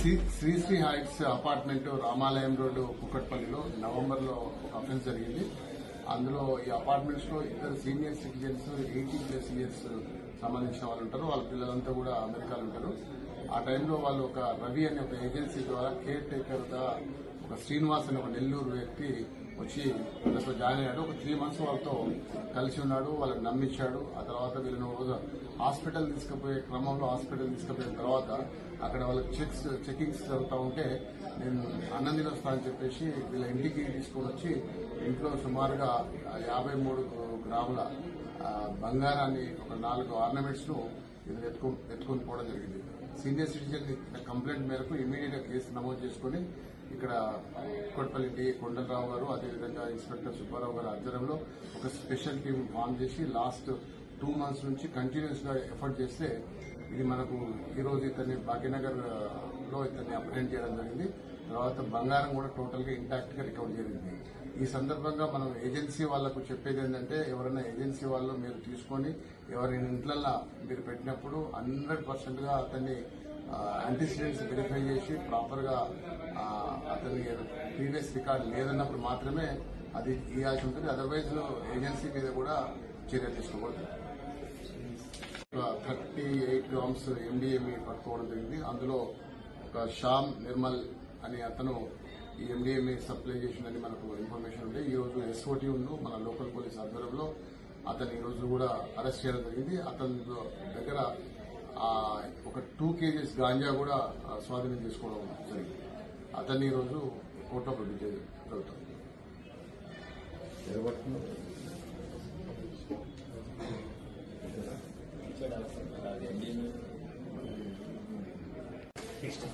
Sri Srisri heights apartment Ramalayam road కుక్కట్పల్లిలో నవంబర్లో ఒక offence జరిగింది. అందులో ఈ అపార్ట్మెంట్స్లో ఇద్దరు senior citizens eighty plus years సంబంధించిన వాళ్ళు ఉంటారు. వాళ్ళ పిల్లలంతా కూడా అమెరికాలో ఉంటారు. ఆ టైంలో వాళ్ళు ఒక రవి అనే ఒక ఏజెన్సీ ద్వారా కేర్ టేకర్గా ఒక శ్రీనివాస్ అనే ఒక నెల్లూరు వ్యక్తి వచ్చి వీళ్ళతో జాయిన్ అయ్యాడు. ఒక త్రీ మంత్స్ వాళ్ళతో కలిసి ఉన్నాడు వాళ్ళకి నమ్మించాడు. ఆ తర్వాత వీళ్ళని రోజు హాస్పిటల్ తీసుకుపోయే క్రమంలో హాస్పిటల్ తీసుకుపోయిన తర్వాత అక్కడ వాళ్ళకి చెక్స్ చెకింగ్స్ జరుగుతూ ఉంటే నేను అన్నం తినొస్తా అని చెప్పేసి వీళ్ళ ఇంటికి తీసుకొని వచ్చి ఇంట్లో సుమారుగా యాభై మూడు గ్రాముల బంగారాన్ని ఒక నాలుగు ఆర్నమెంట్స్ను ను ఇది ఎత్తుకొని పోవడం జరిగింది. సీనియర్ సిటిజన్ కంప్లైంట్ మేరకు ఇమీడియట్గా కేసు నమోదు చేసుకుని ఇక్కడ కొట్టపల్లి డి కొండలరావు గారు అదేవిధంగా ఇన్స్పెక్టర్ సుబ్బారావు గారు ఆధ్వర్యంలో ఒక స్పెషల్ టీం ఫామ్ చేసి లాస్ట్ టూ మంత్స్ నుంచి కంటిన్యూస్గా ఎఫర్ట్ చేస్తే ఇది మనకు ఈ రోజు ఇతన్ని భాగ్యనగర్లో ఇతన్ని అప్రెంట్ చేయడం జరిగింది. తర్వాత బంగారం కూడా టోటల్గా ఇంటాక్ట్గా రికవర్ జరిగింది. ఈ సందర్భంగా మనం ఏజెన్సీ వాళ్ళకు చెప్పేది ఏంటంటే ఎవరైనా ఏజెన్సీ వాళ్ళు మీరు తీసుకొని ఎవరైనా ఇంట్లల్లో మీరు పెట్టినప్పుడు హండ్రెడ్ పర్సెంట్గా అతన్ని యాంటీసిడెంట్స్ వెరిఫై చేసి ప్రాపర్గా అతని ప్రీవియస్ రికార్డ్ లేదన్నప్పుడు మాత్రమే అది ఇవ్వాల్సి ఉంటుంది. అదర్వైజ్ ఏజెన్సీ మీద కూడా చర్య తీసుకోకూడదు థర్టీ ఎయిట్ గ్రామ్స్ ఎండిఎంఈ పట్టుకోవడం జరిగింది. అందులో ఒక శ్యామ్ నిర్మల్ అనే అతను ఈ ఎండిఎంఈ సప్లై చేసిందని మనకు ఇన్ఫర్మేషన్ ఉంది. ఈ రోజు ఎస్ఓటీ మన లోకల్ పోలీస్ ఆధ్వర్యంలో అతను ఈ రోజు కూడా అరెస్ట్ చేయడం జరిగింది. అతని దగ్గర ఆ, ఒక టూ కేజీస్ గాంజా కూడా స్వాధీనం చేసుకోవడం జరిగింది. అతన్ని ఈ రోజు కోర్టులో ప్రొడ్యూస్ చేయడం జరుగుతుంది. నెక్స్ట్